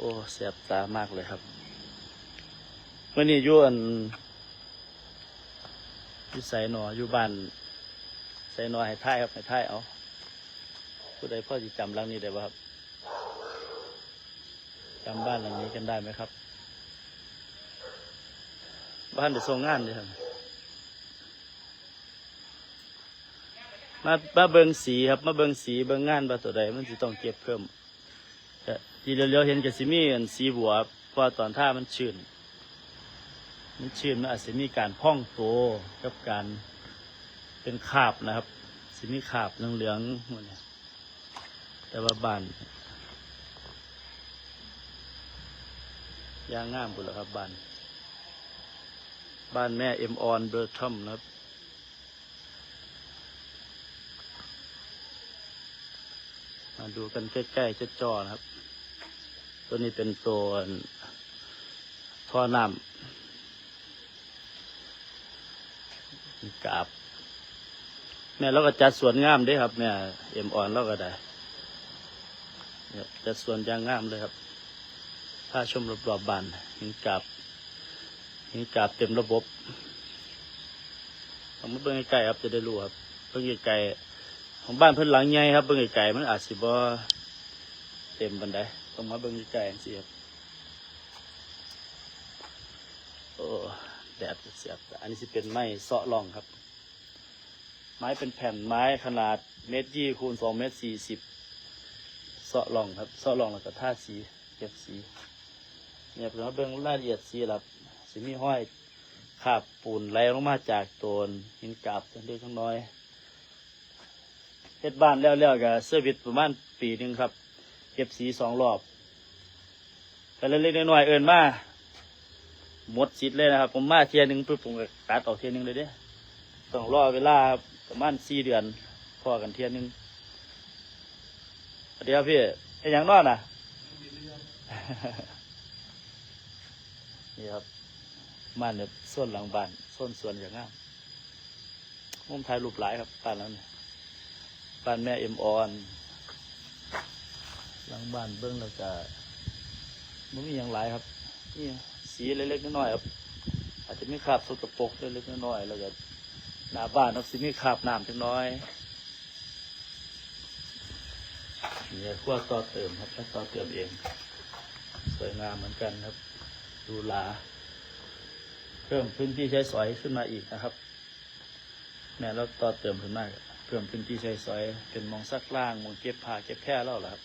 อ้เสียบตามากเลยครับเมื่อนี้ยู่อันอยู่ไสหนออยู่บ้านไสหนอให้ท่ายครับให้ท่ายเอาผู้ใดพ่อจะจำหลังนี้ได้บ่ครับจำบ้านหลังนี้กันได้ไหมครับ บ้านเดี๋ยวส่งงานเลยครับมามาเบิงสีครับ มาเบิงสีเบิงงานบาตัวใดมันสิต้องเก็บเพิ่ม ทีเดียวๆเห็นกับสิมีอันสีบัวเพราะตอนท่ามันชื้นมันชื้นมันอาจจะมีการพองโตกับการเป็นคาบนะครับสิมีคาบเหลืองๆหมดเนี่ยแต่ว่าบ้านย่างงามบุนแล้วครับบ้านบ้านแม่เอ็มออนเบอร์ทัมนะครับมาดูกันใกล้ๆจะจอนะครับ ตัวนี้เป็นตัวท่อน้ำมีกาบแม่เราก็จัดสวนงามด้ครับแม่เอ็มอ่อนเราก็ได้จัดสวนอยางงามเลยครับถ้าชมรอบๆบ้านหินกาบหินกาบเต็มระบบเอามเบิ่งใกล้ๆครับจะได้รู้ครับเบิ่งใกล้ๆของบ้านเพิ่นหลังใหญ่ครับเบิ่งไกลมันอาจสิบ่เต็มบันได ต้องมาเบิ่งไกลๆจังซี่ครับโอ้แดดเสียบอันนี้สิเป็นไม้เสาะร่องครับ ไม้เป็นแผ่นไม้ขนาดเมตรยี่คูณสองเมตรสี่สิบเสาะร่องครับเสาะร่องแล้วก็ท่าสีเก็บสีเนี่ยเพิ่นมาเบิ่งรายละเอียดสีครับสิมีห้อยคาบปูนไหลลงมาจากโตนหินกาบเล็กน้อยเฮ็ดบ้านแล้วแล้วก็เซอร์วิสประมาณปีหนึ่งครับ ก็บสีสองรอบแต่เล็กๆน้อยๆเอินมาหมดสิทธิ์เลยนะครับ ผมมาเทียหนึงปุ๊บผมก็ตัดออกเทียหนึงเลยเด้ต้องรอเวลาครับประมาณสี่เดือนพอกันเทียหนึงสวัสดีครับพี่ไอ้ยังนอนอะนี่ครับบ้านเนี่ยส่วนหลังบ้านส่วนสวนอย่างงามมุมถ่ายรูปหลายครับบ้านหลังนี้บ้านแม่เอ็มออน หลังบ้านเบิ้องแล้วก็มันมีอย่างหลายครับนี่สีเล็กๆน้อยๆครับ อาจจะมีคราบสกปรกเล็กๆน้อยๆแล้วก็หน้าบ้านครับสิมีคราบน้ำจังน้อยนี่ขั้วต่อเติมครับแล้วต่อเติมเอง สวยงามเหมือนกันครับ ดูหลาเพิ่มพื้นที่ใช้สอยขึ้นมาอีกนะครับแม่เราต่อเติมขึ้นมากเพิ่มพื้นที่ใช้สอยเป็นมองซักล่างมองเก็บผ้าเก็บแพร่แล้วล่ะครับ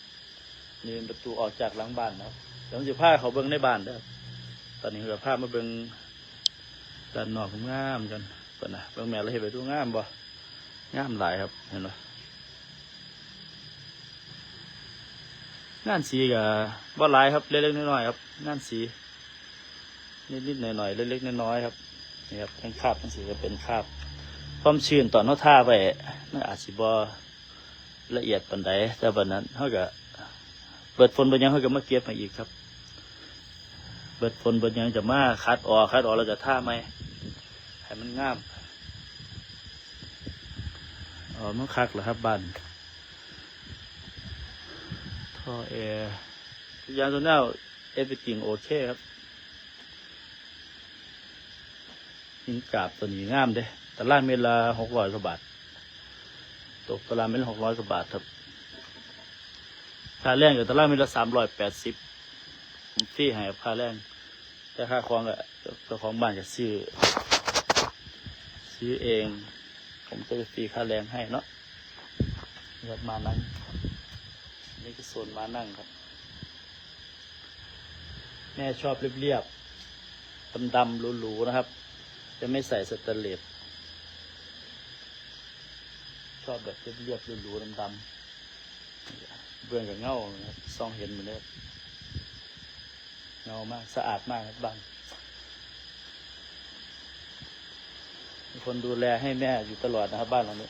นี่เป็นประตูออกจากหลังบ้านนะครับเดี๋ยวผมจะพาเขาเบิ้งในบ้านเด้อตอนนี้เราพามาเบิ้งด้านนอกงามกันก่อนนะเบิ้งแม่เราเห็นไปดูงามบ่งามหลายครับ เห็นไหมงานสีกับบ่หลายครับเล็กๆน้อยๆครับงานสีนิดๆหน่อยๆเล็กๆน้อยๆครับนี่ครับทั้งคาบทั้งสีก็เป็นคาบความชื้นตอนเขาท่าไปมันอาจสิบอละเอียดปานใดแต่บันนั้นเขาก็ เปิดฝนเปิดยังเขาก็มาเก็บมาอีกครับเปิดฝนเปิดยังจะมาคัดออกคัดออกแล้วก็ท่าไหมให้มันงามอ๋อมันคักเหรอครับบ้านท่อแอร์ทุกอย่างตัวแนวเอฟติงโอเคครับหินกาบตัวนี้งามเด้ตาราเมละหกร้อยกว่าบาทตกตารางเมตรหกร้อยกว่าบาทครับ ค่าแรงกับตารางเมตรละสามร้อยแปดสิบผมฟรีให้กับค่าแรงแต่ค่าครองก็เจ้าของบ้านจะซื้อ ซื้อเอง ผมจะไปฟรีค่าแรงให้เนาะนี่ครับมานั่งนี่คือโซนมานั่งครับ แม่ชอบเรียบๆดำๆหรูๆนะครับ จะไม่ใส่สแตเลสชอบแบบเรียบๆหรูๆดำๆ เบื่อกับเงาซองเห็นเหมือนเดิมเงามากสะอาดมากครับบ้านมีคนดูแลให้แม่อยู่ตลอดนะครับ บ้านหลังนี้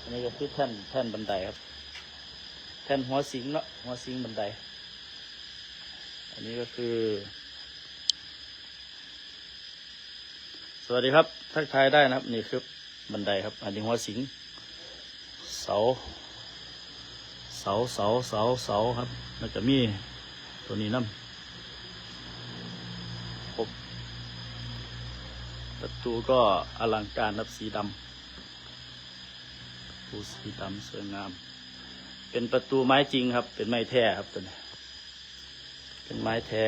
อันนี้ก็คือแท่นแท่นบันไดครับ แท่นหัวสิงเนาะหัวสิงบันได อันนี้ก็คือ สวัสดีครับ ทักทายได้นะครับ นี่คือบันไดครับ อันนี้หัวสิง เสา สาเสาเสาเสาครับแล้วก็มีตัวนี้น้ำครบประตูก็อลังการครับสีดำประตูสีดำสวยงาม เป็นประตูไม้จริงครับ เป็นไม้แท้ครับตัวนี้เป็นไม้แท้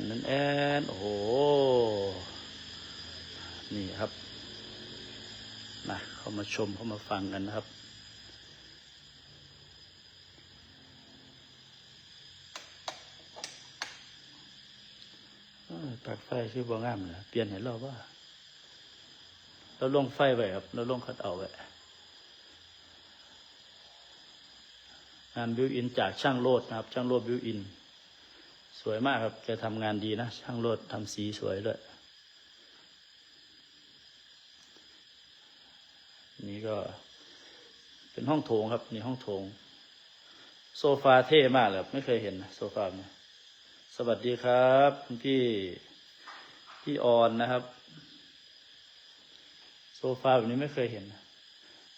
นนั้นแอนโอ้โห นี่ครับมาเข้ามาชมเข้ามาฟังกันนะครับปักไฟคือบ่งามนะเปลี่ยนให้เราว่า เราลงไฟไว้ครับ เราลงคัดเอาไว้งานบิวอินจากช่างโลดนะครับ ช่างโลดบิวอิน สวยมากครับ แกทำงานดีนะ ช่างโลดทำสีสวยด้วย ก็ เป็นห้องโถงครับนี่ห้องโถง โซฟาเท่มากเลยไม่เคยเห็นนะโซฟาเนี่ยสวัสดีครับพี่พี่ออนนะครับ โซฟาแบบนี้ไม่เคยเห็น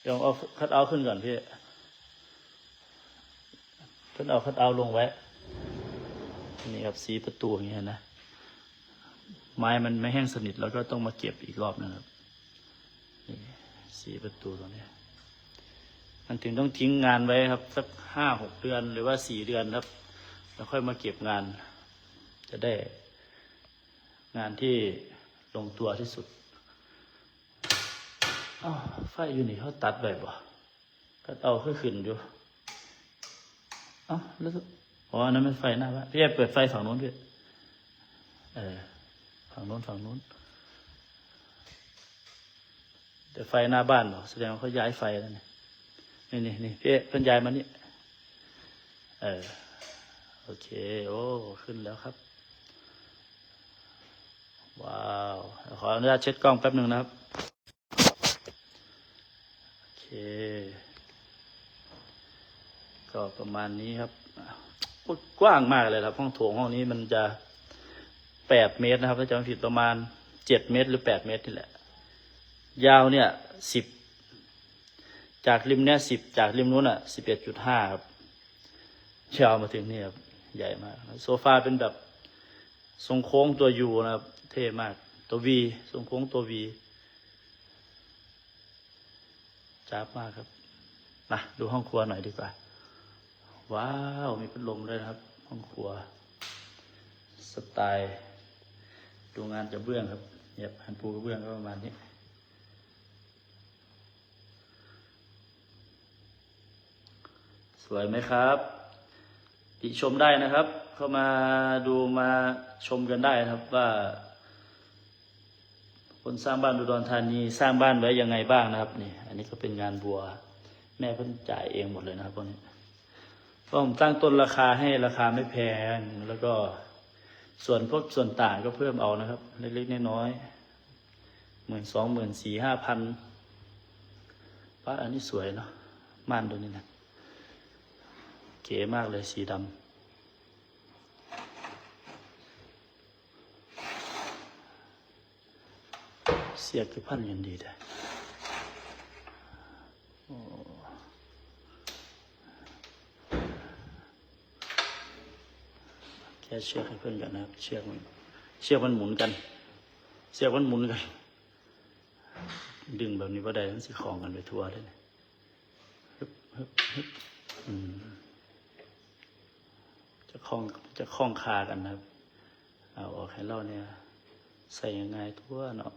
เดี๋ยวเอาคัดเอาขึ้นก่อนพี่คัดเอาคัดเอาลงไว้นี่ครับสีประตูอย่างเงี้ยนะไม้มันไม่แห้งสนิทแล้วก็ต้องมาเก็บอีกรอบนะครับ สี่ประตูตรงนี้ มันถึงต้องทิ้งงานไว้ครับสักห้าหกเดือนหรือว่าสี่เดือนครับ แล้วค่อยมาเก็บงาน จะได้งานที่ลงตัวที่สุดอ้าวไฟอยู่นี่เขาตัดแบบบ่ก็เอาขึ้นขึ้นอยู่อ้าแล้วอ๋อนั้นเป็นไฟหน้าบ้านพี่แอเปิดไฟฝั่งนู้นพี่เออฝั่งนู้นฝั่งนู้น แต่ไฟหน้าบ้านเหรอแสดงว่าเขาย้ายไฟแล้วเนี่ยนี่นี่นี่พี่เพิ่นย้ายมานี่เออโอเค โอ้ขึ้นแล้วครับ ว้าว ขออนุญาตเช็ดกล้องแป๊บหนึ่งนะครับ โอเค ก็ประมาณนี้ครับกว้างมากเลยครับ ห้องโถงห้องนี้มันจะแปดเมตรนะครับถ้าจำไม่ผิดประมาณเจ็ดเมตร หรือแปดเมตรนี่แหละ ยาวเนี่ยสิบจากริมเนี่ยสิบจากริมนู้นอะสิบเอ็ดจุดห้าครับยาวมาถึงนี่ครับใหญ่มาก โซฟาเป็นแบบทรงโค้งตัวยูนะครับ เท่มาก ตัววีทรงโค้งตัววีจ้าบมากครับมาดูห้องครัวหน่อยดีกว่า ว้าว มีพัดลมด้วยนะครับ ห้องครัว สไตล์ ดูงานกระเบื้องครับเนี่ยแผ่นปูกระเบื้องก็ประมาณนี้ วยไหมครับ ติชมได้นะครับ เข้ามาดูมาชมกันได้นะครับว่า คนสร้างบ้านอุดรธานีสร้างบ้านไว้ยังไงบ้างนะครับนี่อันนี้ก็เป็นงานบัว แม่เพิ่นจ่ายเองหมดเลยนะครับพวกนี้พราะผมตั้งต้นราคาให้ราคาไม่แพงแล้วก็ส่วนพวกส่วนต่างก็เพิ่มเอานะครับ เล็กๆน้อยๆหมื่นสองหมื่นสี่ห้าพันป้าอันนี้สวยเนาะม่านตัวนี้นะ เก๋มากเลยสีดำเสียคือพันยันดีเลยแค่เชือกให้เพื่อนกันนะเชือกมันเชือกมันหมุนกัน เชือกมันหมุนกัน ดึงแบบนี้ว่าได้ทั้งสิของกันไปทั่วเลยนี่ยฮึบฮึบฮึบอืม จะคล้องจะคล้องคากันนะครับ เอาออกให้เราเนี่ย ใส่ยังไงทั่วเนาะ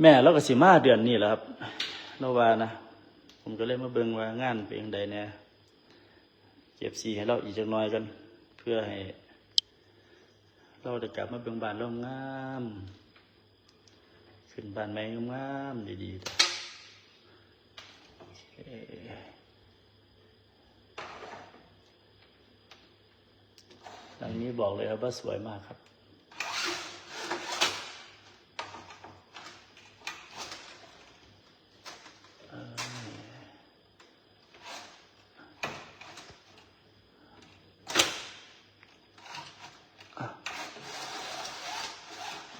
แม่เราก็สิมาเดือนนี้แหละครับเราว่านะผมก็เลยมาเบิ่งว่างานเป็นยังไงเนี่ยเก็บสีให้เราอีกจักหน่อยกัน เพื่อให้ เราจะกลับมาเบิ่งบ้านเรางาม ขึ้นบ้านใหม่งามดีๆ อเคหลังนี้บอกเลยครับว่าสวยมากครับ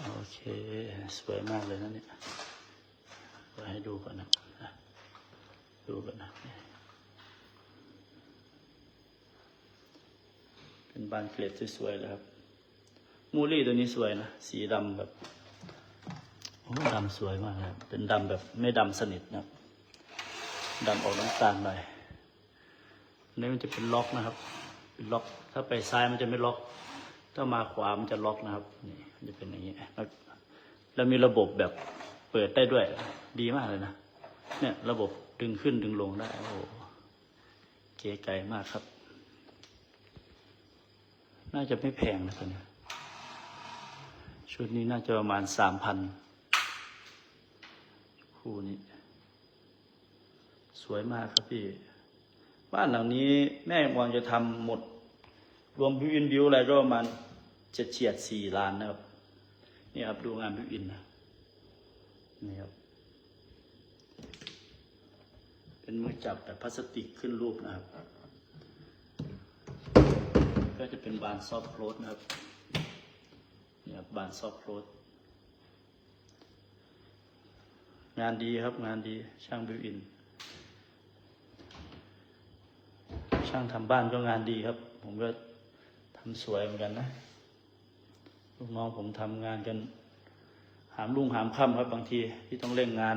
โอเค สวยมากเลยนะเนี่ยเปิดให้ดูก่อนนะ ดูก่อนนะ เป็น บานเกล็ดสวยๆเลยครับ มูลี่ตัวนี้สวยนะ สีดำแบบโอ้ดำสวยมากครับเป็นดำแบบไม่ดำสนิทนะครับดำออกน้ำตาลหน่อยนนี้มันจะเป็นล็อกนะครับ เป็นล็อก ถ้าไปซ้ายมันจะไม่ล็อก ถ้ามาขวามันจะล็อกนะครับ นี่มันจะเป็นอย่างนี้ แล้วแล้วมีระบบแบบเปิดได้ด้วย ดีมากเลยนะ เนี่ย ระบบดึงขึ้นดึงลงได้ โอ้โห เก๋ไก่มากครับ น่าจะไม่แพงนะตัวนี้ชุดนี้น่าจะประมาณสามพันคู่นี้ สวยมากครับพี่ บ้านหลังนี้แม่วางจะทำหมด รวมบิวอินบิวอะไรก็ประมาณเจ็ดเฉียดสี่ล้านนะครับ นี่ครับดูงานบิวอินนะนี่ครับ เป็นมือจับแบบพลาสติกขึ้นรูปนะครับ ก็จะเป็นบานซอฟต์โคลสนะครับเนี่ครับานซอฟต์โคลสงานดีครับงานดีช่างบิวอิน ช่างทำบ้านก็งานดีครับ ผมก็ทำสวยเหมือนกันนะลูกน้องผมทำงานกัน หามรุ่งหามค่ำครับบางทีที่ต้องเร่งงาน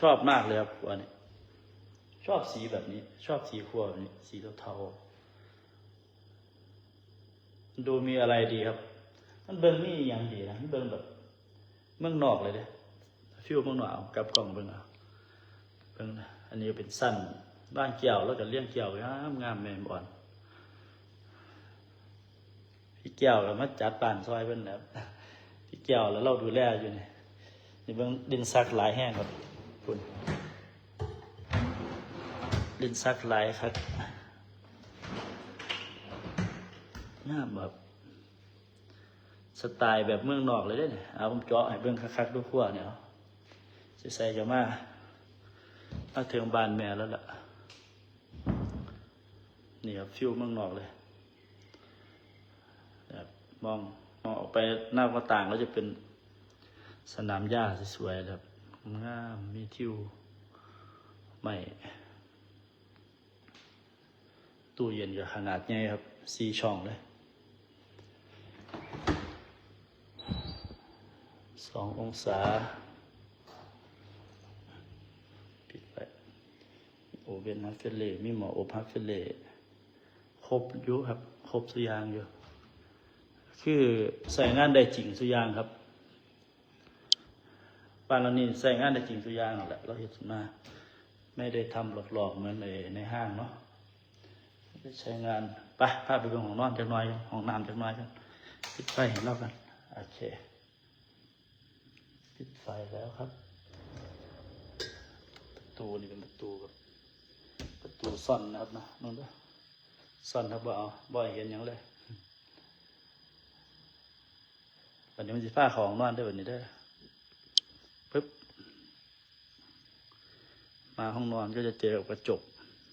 ชอบมากเลยครับวันนี้ ชอบสีแบบนี้ ชอบสีขั้วแบบนี้ สีเทาๆดูมีอะไรดีครับ มันเบิ้งนี่อย่างดีนะมันเบิ้งแบบเมืองนอกเลยเด้ฟิวเมืองนอกกลับกล้องเบิ้งเอาเบิ้งอันนี้เป็นสั้นบ้านเกี่ยวแล้วก็เลี้ยงเกี่ยวงามงามแม่บอนพี่เกี่ยวแล้วมาจัดบ้านซอยเพิ่นนะครับพี่เกี่ยวแล้วเราดูแลอยู่นี่นี่เบิ้งดินซักหลายแห้งครับ ดินซักหลายครับงามแบบสไตล์แบบเมืองนอกเลยเด้เนี่ยเอาผมเจาะให้เบิ่งคักๆดูขั้วเนี่ยจะใส่จะมามาถึงบานแม่แล้วล่ะนี่ครับฟิวเมืองนอกเลยแบบมองมองออกไปหน้าก็ต่างแล้วจะเป็นสนามหญ้าสวยๆแบบงามมีทิวใหม่ ตู้เย็นกับขนาดใหญ่ครับสี่ช่องเลยสององศา ปิดไปโอเวนฮัฟเฟลเล่มีหมออบฮัฟเฟลเล่ครบอยู่ครับ ครบสุยางอยู่ คือใส่งานได้จริงสุยางครับบ้านเรานี่ใส่งานได้จริงสุยางนั่นแหละเราเห็นมา ไม่ได้ทำหลอกๆเหมือนในในห้างเนาะ ใช้งานไปพาไปเป็นห้องนอนจักหน่อยห้องน้ำจักหน่อยกันปิดไฟเห็นแล้วกันโอเคปิดไฟแล้วครับ ประตูนี่เป็นประตูแบบประตูซ่อนนะครับนะนั่นเด้อซ่อนครับบ่เอาบ่เห็นหยังเลยวันนี้มันจะผ้าของนอนได้วันนี้ได้ปึ๊บมาห้องนอนก็จะเจอกับกระจก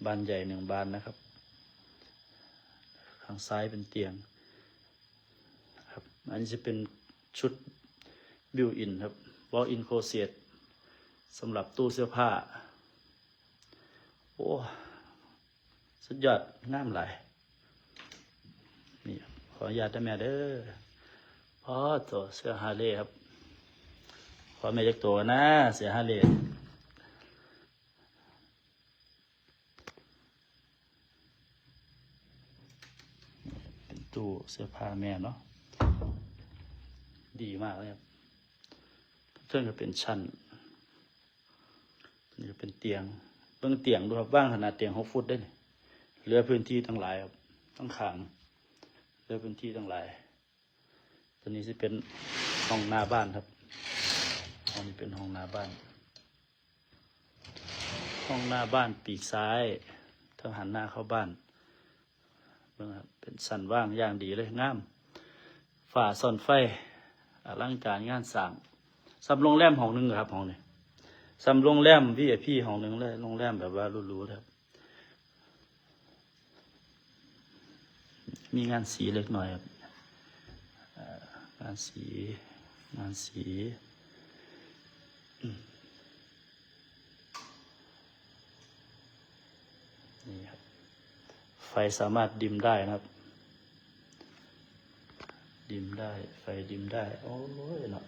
บานใหญ่หนึ่งบานนะครับ ทางซ้ายเป็นเตียงครับอันนี้จะเป็นชุดบิวอินครับวอลอินโคเซียตสำหรับตู้เสื้อผ้า โอ้สุดยอดงามหลายนี่ขออนุญาตได้แม่เด้อพอตัวเสื้อฮาเลย์ครับ ขอแม่จักตัวนะ เสื้อฮาเล่ย์ เป็น ตู้เสื้อผ้าแม่เนาะดีมากเลยครับเครื่องก็เป็นชั้นนี่เป็นเตียงเบื้องเตียงดูครับว่างขนาดเตียงหกฟุตได้นี่เหลือพื้นที่ตั้งหลายครับต้องขางเหลือพื้นที่ตั้งหลายตัวนี้จะเป็นห้องหน้าบ้านครับห้องนี้เป็นห้องหน้าบ้าน ห้องหน้าบ้านปีกซ้ายถ้าหันหน้าเข้าบ้าน เบิ่งครับเป็นสันว่างอย่างดีเลยงามฝ่าซ่อนไฟอลังการงานสร้างสำโรงแรมห้องหนึ่งครับห้องนี้สำโรงแรมพี่พี่ห้องหนึ่งเลยโรงแรมแบบว่ารู้ๆครับมีงานสีเล็กน้อยครับงานสีงานสีมนี่ครับ ไฟสามารถดิมได้นะครับ ดิมได้ ไฟดิมได้ โอ้ยเนาะ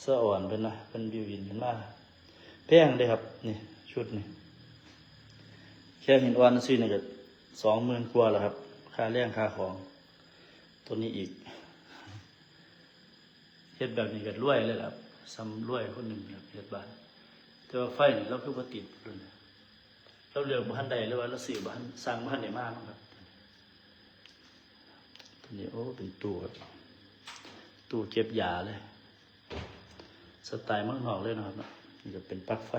เสื้ออ่อนเป็นนะเป็นบิวอินเป็นมากแพงเลยครับ นี่ชุดนี่แค่หินอ่อนซื้อนี่ก็สองหมื่นกว่าแล้วครับ ค่าแรงค่าของ ตัวนี้อีกเฮ็ดแบบนี้ก็รวยเลยครับซ้ำรวยคนหนึ่งครับเฮ็ดบ้านแต่ว่าไฟเนี่เราคือบ่ติดเลย เราเลือกบ้านใดหรือว่าเราซื้อบ้านสร้างบ้านได้มากครับตัวนี้โอ้เป็นตู้ครับตู้เก็บยาเลย สไตล์เมืองนอกเลยนะครับเนาะนี่ก็เป็นปลั๊กไฟ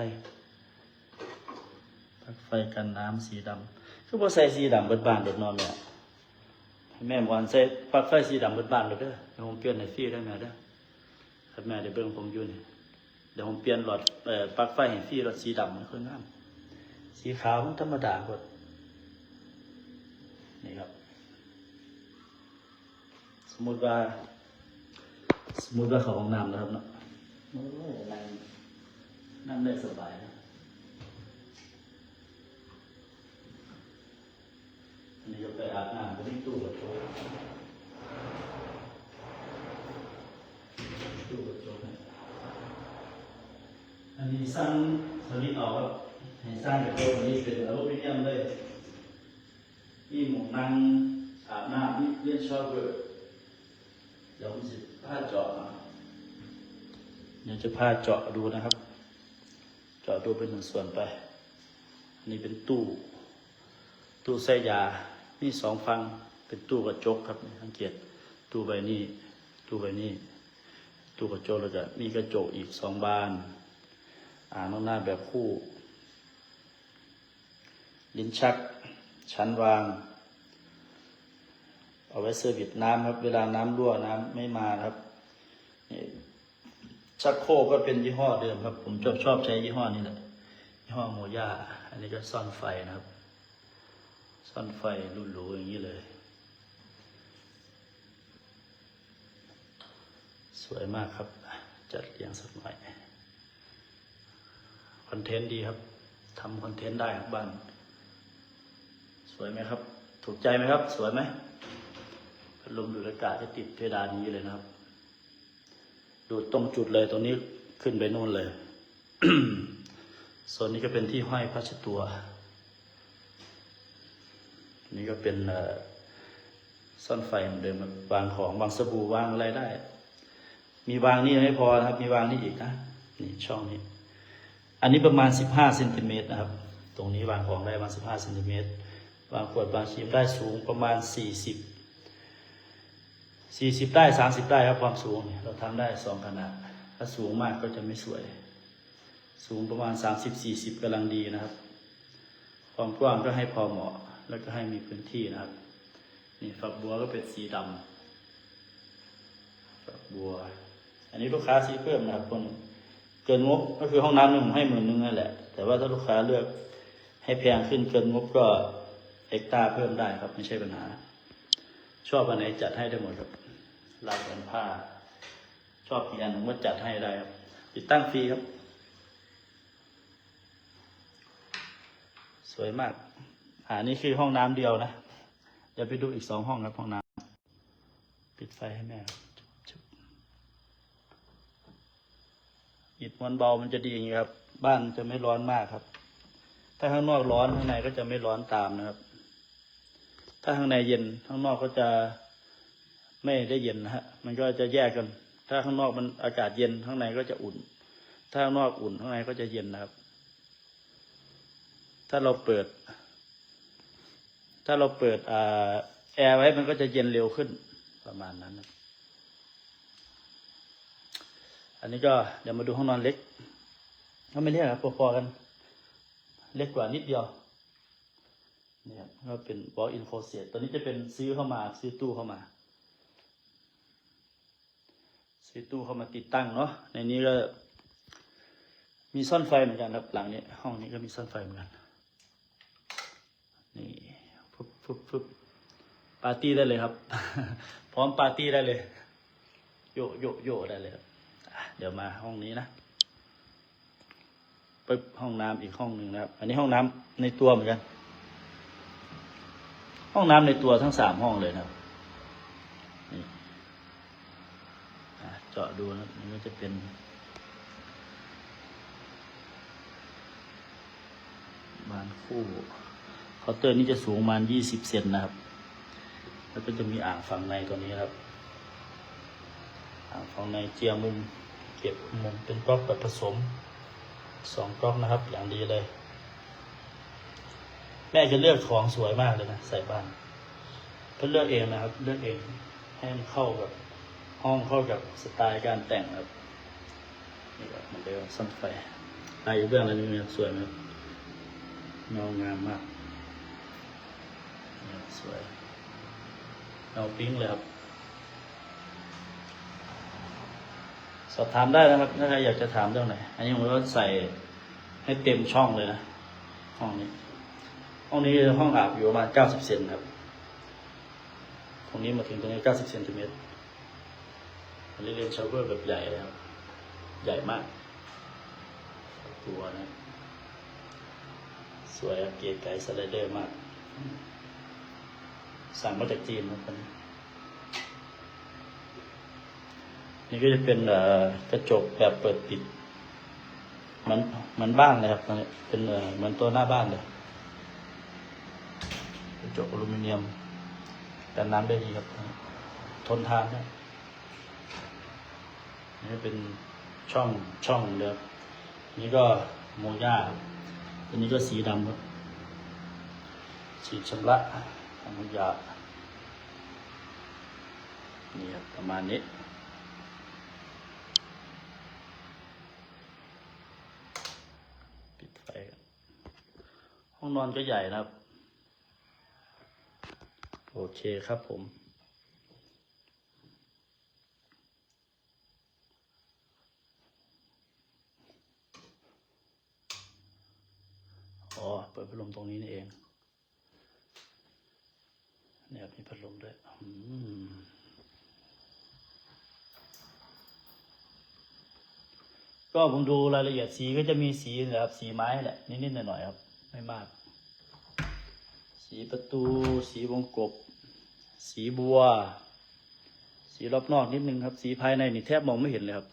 ปลั๊กไฟกันน้ำสีดำคือบ่ใส่สีดำเบิดบานเบิดนอนเลยอะให้แม่บอกว่าใส่ปลั๊กไฟสีดำเบิดบานเลยเด้อเดี๋ยวผมเปลี่ยนให้ฟรีได้ไหมเด้อครับแม่ได้เบิ่งผมอยู่นี่เดี๋ยวผมเปลี่ยนหลอดปลั๊กไฟให้ฟรีหลอดสีดำมันค่อยงาม สีขาวมันธรรมดากว่านี่ครับ สมมติว่า สมมติว่าเขาห้องน้ำนะครับเนาะโอ้นั่งนั่งได้สบายนะอันนี้ก็ไปอาบน้ำก็ที่ตู้กับโจ๊กตู้กับโจ๊กอันนี้สร้างสลิปเอาครับ ให้สร้างกับโจ๊กอันนี้เป็นอลูมิเนียมเลยนี่หมวกนั่งอาบน้ำนี่เล่นชอบเลยเดี๋ยวผมจะผ้าเจาะมาเดี๋ยวจะผ้าเจาะดูนะครับ เจาะดูเป็นหนึ่งส่วนไป อันนี้เป็นตู้ ตู้ใส่ยามีสองฟัง เป็นตู้กระจกครับสังเกต ตู้ใบนี้ ตู้ใบนี้ ตู้กระจกแล้วก็มีกระจกอีกสองบาน อ่านหน้าแบบคู่ ลิ้นชัก ชั้นวาง เอาไว้เซอร์วิสน้ำครับ เวลาน้ำรั่วน้ำไม่มาครับชักโครกก็เป็นยี่ห้อเดิมครับ ผมชอบชอบใช้ยี่ห้อนี้แหละยี่ห้อโมย่าอันนี้ก็ซ่อนไฟนะครับ ซ่อนไฟหรูๆอย่างนี้เลย สวยมากครับ จัดเรียงสักหน่อยคอนเทนต์ดีครับทำคอนเทนต์ได้ครับบ้าน วยไหมครับ ถูกใจไหมครับ สวยไหมพัดลมดูดอากาศจะติดเพดานนี้เลยนะครับ ดูดตรงจุดเลยตรงนี้ขึ้นไปนู่นเลยส่วนนี้ก็เป็นที่ห้อยพัชตัว นี่ก็เป็นซ่อนไฟเหมือนเดิมวางของวางสบู่วางอะไรได้ มีวางนี่ไม่พอนะครับ มีวางนี่อีกนะนี่ช่องนี้ อันนี้ประมาณสิบห้าเซนติเมตรนะครับ ตรงนี้วางของได้ประมาณสิบห้าเซนติเมตร วางขวดวางครีมได้สูงประมาณสี่สิบสี่สิบได้สามสิบได้ครับความสูง เราทำได้สองขนาด ถ้าสูงมากก็จะไม่สวย สูงประมาณสามสิบสี่สิบกำลังดีนะครับ ความกว้างก็ให้พอเหมาะ แล้วก็ให้มีพื้นที่นะครับ นี่ฝักบัวก็เป็นสีดำฝักบัว อันนี้ลูกค้าซื้อเพิ่มนะครับคนเกินงบก็คือห้องน้ำหนึ่งผมให้หมื่นนึงนั่นแหละ แต่ว่าถ้าลูกค้าเลือกให้แพงขึ้นเกินงบก็ เอกตร้าเพิ่มได้ครับไม่ใช่ปัญหา ชอบอันไหนจัดให้ได้หมดครับลายแขนผ้า ชอบอีกอันผมก็จัดให้ได้ครับ ติดตั้งฟรีครับ สวยมากอ่านี่คือห้องน้ำเดียวนะเดี๋ยวไปดูอีกสองห้องครับห้องน้ำปิดไฟให้แม่จุ๊บอิฐมันเบามันจะดีอย่างนี้ครับ บ้านจะไม่ร้อนมากครับ ถ้าข้างนอกร้อนข้างในก็จะไม่ร้อนตามนะครับ ถ้าข้างในเย็นข้างนอกก็จะไม่ได้เย็นนะฮะ มันก็จะแยกกัน ถ้าข้างนอกมันอากาศเย็นข้างในก็จะอุ่น ถ้าข้างนอกอุ่นข้างในก็จะเย็นนะครับ ถ้าเราเปิด ถ้าเราเปิดอ่าแอร์ไว้มันก็จะเย็นเร็วขึ้นประมาณนั้น อันนี้ก็เดี๋ยวมาดูห้องนอนเล็กเขาไม่เรียกครับพอๆกัน เล็กกว่านิดเดียว นี่ยก็เป็น walk in closet ตัวนี้จะเป็นซื้อเข้ามา ซื้อตู้เข้ามา ซื้อตู้เข้ามาติดตั้งเนาะในนี้ก็มีซ่อนไฟเหมือนกันครับหลังนี้ ห้องนี้ก็มีซ่อนไฟเหมือนกันนี่ฟุบฟุบฟุบปาร์ตี้ได้เลยครับ พร้อมปาร์ตี้ได้เลย โยโยโยได้เลยครับเดี๋ยวมาห้องนี้นะปึ๊บห้องน้ำอีกห้องหนึ่งนะครับ อันนี้ห้องน้ำในตัวเหมือนกัน ห้องน้ำในตัวทั้งสามห้องเลยนะครับเจาะดูนะครันี่ก็จะเป็น บานคู่เคาน์เตอร์นี้จะสูงประมาณยี่สิบเซนนะครับ แล้วก็จะมีอ่างฝั่งในตัวนี้ครับ อ่างฝั่งในเจียมุม เก็บมุมเป็นก๊อกแบบผสมสองก๊อกนะครับ อย่างดีเลย แม่จะเลือกของสวยมากเลยนะใส่บ้านเพื่อเลือกเองนะครับ เลือกเองให้มันเข้ากับห้องเข้ากับสไตล์การแต่งครับนี่ครับเหมันเดิมซ่อนไฟลายอยู่เบื้องอะไรนี่ครับสวยไหมเงางามมากเนี่ยสวยเงาปิ้งเลยครับสอบถามได้นะครับถ้าใครอยากจะถามเรื่องไหนอันนี้ผมก็ใส่ให้เต็มช่องเลยนะห้องนี้ ห้องนี้ห้องอาบอยู่ประมาณเก้าสิบเซนครับ ตรงนี้มาถึงตรงนี้เก้าสิบเซนติเมตรอันนี้เรียนชาวเวอร์แบบใหญ่เลยครับ ใหญ่มาก ตัวนะ สวยครับเก๋ไก่สไลเดอร์มาก สั่งมาจากจีนนะครับอันนี้ก็จะเป็นกระจกแบบเปิดปิด มันมันบ้านเลยครับอันนี้เป็นเหมือนตัวหน้าบ้านเลย ระจกอลูมิเนียมกันน้ำได้ดีครับ ทนทานนะนี่เป็นช่องช่องเดิมนี่ก็โมย่าครับอันนี้ก็สีดำครับฉีดชำระทำความหยาบนี่ครับประมาณนี้ปิดไฟห้องนอนก็ใหญ่นะครับ โอเคครับผม อ๋อ เปิดพัดลมตรงนี้นี่เอง เนี่ยมีพัดลมด้วยอืมก็ผมดูรายละเอียดสีก็จะมีสีนะครับ สีไม้แหละนิดๆหน่อยๆครับ ไม่มาก สีประตู สีวงกบ สีบัว สีรอบนอกนิดนึงครับ สีภายในนี่แทบมองไม่เห็นเลยครับ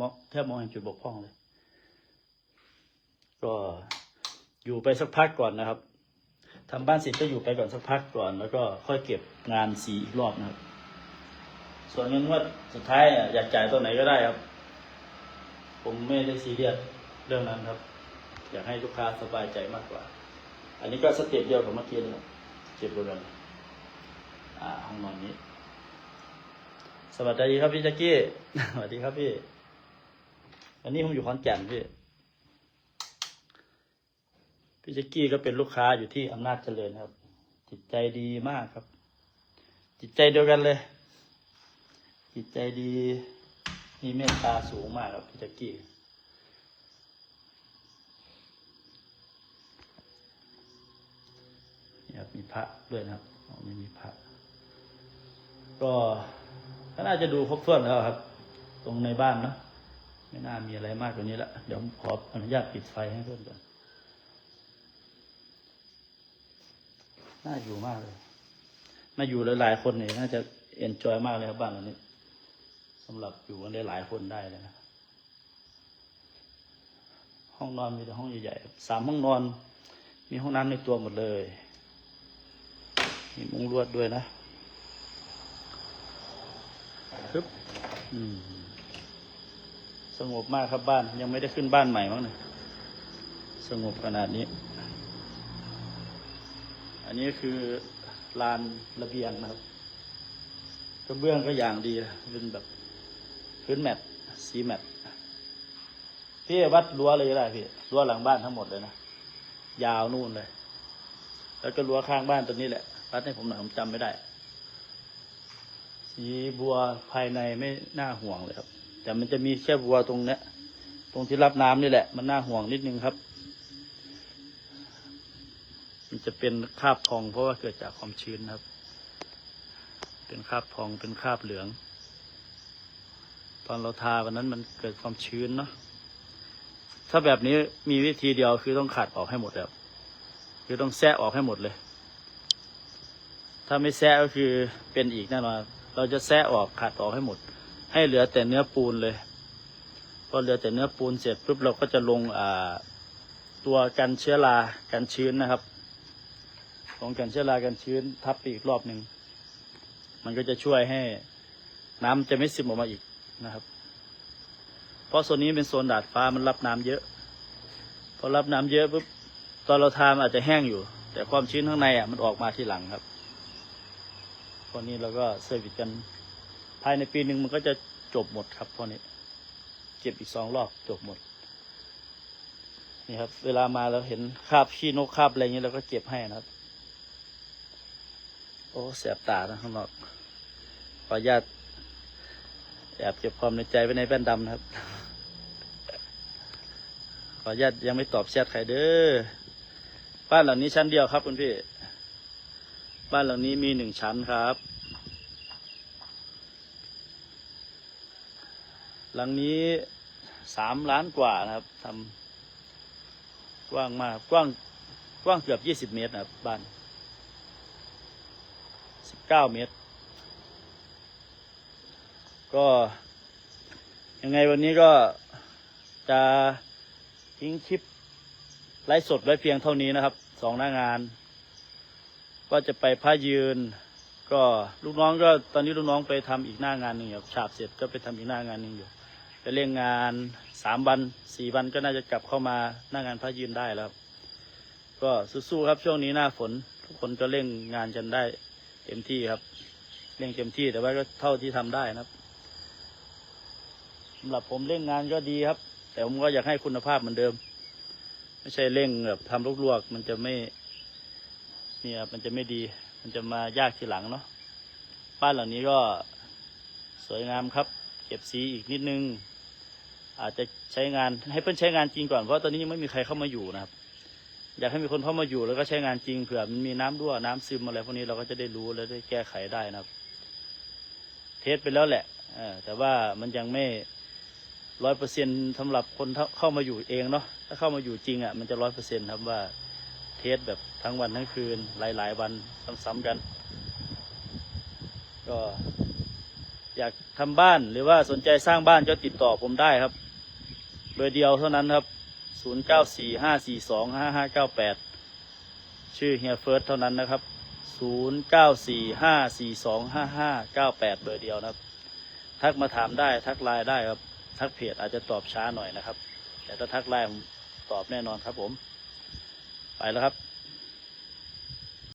มองแทบมองเห็นจุดบกพร่องเลย ก็อยู่ไปสักพักก่อนนะครับทำบ้านเสร็จก็อยู่ไปก่อนสักพักก่อน แล้วก็ค่อยเก็บงานสีอีกรอบนะครับ ส่วนเงินงว่าสุดท้ายอะอยากจ่ายตัวไหนก็ได้ครับ ผมไม่ได้ซีเรียสเรื่องนั้นครับ อยากให้ลูกค้าสบายใจมากกว่า อันนี้ก็สเต็ปเดียวกับเมื่อกี้เลยเจ็บเรือนอ่าห้องนอนนี้ สวัสดีครับพี่แจ็กกี้ สวัสดีครับพี่วันนี้ผมอยู่ขอนแก่นพี่ พี่แจ็กกี้ก็เป็นลูกค้าอยู่ที่อำนาจเจริญครับ จิตใจดีมากครับ จิตใจเดียวกันเลย จิตใจดี มีเมตตาสูงมากครับพี่แจ็กกี้ ครับมีพระด้วยนะครับไม่มีพระ ก็ก็น่าจะดูครบถ้วนแล้วครับ ตรงในบ้านเนอะไม่น่ามีอะไรมากกว่านี้ละเดี๋ยวขออนุญาตปิดไฟให้เพื่อนก่อนน่าอยู่มากเลยมาอยู่หลายๆคนเนี่ยน่าจะเอนจอยมากเลยครับบ้านหลังนี้สำหรับอยู่กันได้หลายคนได้เลยนะห้องนอนมีแต่ห้องใหญ่ๆสามห้องนอน มีห้องน้ำในตัวหมดเลย มีมุ้งลวดด้วยนะปึ๊บอืมสงบมากครับบ้าน ยังไม่ได้ขึ้นบ้านใหม่มั้งเนี่ยสงบขนาดนี้ อันนี้คือลานระเบียงนะครับกระเบื้องก็อย่างดีนะเป็นแบบพื้นแมทสีแมทพี่วัดรั้วเลยก็ได้พี่รั้วหลังบ้านทั้งหมดเลยนะยาวนู่นเลย แล้วก็รั้วข้างบ้านตัวนี้แหละ วัดให้ผมหน่อยผมจำไม่ได้ สีบัวภายในไม่น่าห่วงเลยครับ แต่มันจะมีแค่บัวตรงเนี้ย ตรงที่รับน้ำนี่แหละ มันน่าห่วงนิดนึงครับ มันจะเป็นคราบทองเพราะว่าเกิดจากความชื้นครับ เป็นคราบทองเป็นคราบเหลือง ตอนเราทาวันนั้นมันเกิดความชื้นเนาะถ้าแบบนี้มีวิธีเดียวคือต้องขัดออกให้หมดครับ คือต้องแซะออกให้หมดเลย ถ้าไม่แซะก็คือเป็นอีกแน่นอนเราจะแซะออกขัดออกให้หมด ให้เหลือแต่เนื้อปูนเลยพอเหลือแต่เนื้อปูนเสร็จปุ๊บเราก็จะลงอ่าตัวกันเชื้อรากันชื้นนะครับลงกันเชื้อรากันชื้น ทับไปอีกรอบหนึ่งมันก็จะช่วยให้น้ำจะไม่ซึมออกมาอีกนะครับ เพราะโซนนี้เป็นโซนดาดฟ้ามันรับน้ำเยอะ พอรับน้ำเยอะปุ๊บตอนเราทานอาจจะแห้งอยู่ แต่ความชื้นข้างในอะมันออกมาที่หลังครับ ตอนนี้เราก็เซอร์วิสกัน ภายในปีหนึ่งมันก็จะจบหมดครับพอนี้เก็บอีกสองรอบจบหมด นี่ครับ เวลามาเราเห็นคราบขี้นกคราบอะไรเงี้ยเราก็เก็บให้นะครับ โอ้แสบตานะข้างนอกขออนุญาตแอบเก็บความในใจไว้ในแป้นดำนะครับ ขออนุญาตยังไม่ตอบแชทใครเด้อ บ้านหลังนี้ชั้นเดียวครับคุณพี่ บ้านหลังนี้มีหนึ่งชั้นครับ หลังนี้สามล้านกว่านะครับทำกว้างมากกว้างกว้างเกือบยี่สิบเมตรนะครับบ้านสิบเก้าเมตร ก็ยังไงวันนี้ก็จะทิ้งคลิปไลฟ์สดไว้เพียงเท่านี้นะครับสองหน้างาน ก็จะไปพายืน ก็ลูกน้องก็ตอนนี้ลูกน้องไปทำอีกหน้างานหนึ่งอยู่ฉาบเสร็จก็ไปทำอีกหน้างานหนึ่งอยู่ไปเร่งงานสามวันสี่วันก็น่าจะกลับเข้ามาหน้างานพายืนได้แล้วก็สู้ๆครับช่วงนี้หน้าฝน ทุกคนก็เร่งงานกันได้เต็มที่ครับเร่งเต็มที่แต่ว่าก็เท่าที่ทำได้นะครับสำหรับผมเร่งงานก็ดีครับ แต่ผมก็อยากให้คุณภาพเหมือนเดิม ไม่ใช่เร่งแบบทำลวกๆมันจะไม่ เนี่ยมันจะไม่ดี มันจะมายากทีหลังเนาะบ้านหลังนี้ก็สวยงามครับ เก็บสีอีกนิดนึง อาจจะใช้งานให้เพื่อนใช้งานจริงก่อนเพราะตอนนี้ยังไม่มีใครเข้ามาอยู่นะครับ อยากให้มีคนเข้ามาอยู่แล้วก็ใช้งานจริงเผื่อมันมีน้ำรั่วน้ำซึมอะไรพวกนี้เราก็จะได้รู้แล้วได้แก้ไขได้นะครับ เทสไปแล้วแหละอแต่ว่ามันยังไม่ร้อยเปอร์เซ็นต์สำหรับคนเข้ามาอยู่เองเนาะถ้าเข้ามาอยู่จริงอะมันจะร้อยเปอร์เซ็นต์ครับว่า เทสแบบทั้งวันทั้งคืน หลาย ๆ วันซ้ำๆกัน ก็อยากทำบ้านหรือว่าสนใจสร้างบ้านก็ติดต่อผมได้ครับเบอร์เดียวเท่านั้นครับศูนย์เก้าสี่ห้าสี่สองห้าห้าเก้าแปดชื่อเฮียเฟิร์สเท่านั้นนะครับศูนย์เก้าสี่ห้าสี่สองห้าห้าเก้าแปดเบอร์เดียวนะครับ ทักมาถามได้ทักไลน์ได้ครับ ทักเพจอาจจะตอบช้าหน่อยนะครับ แต่ถ้าทักไลน์ผมตอบแน่นอนครับผม ไปแล้วครับ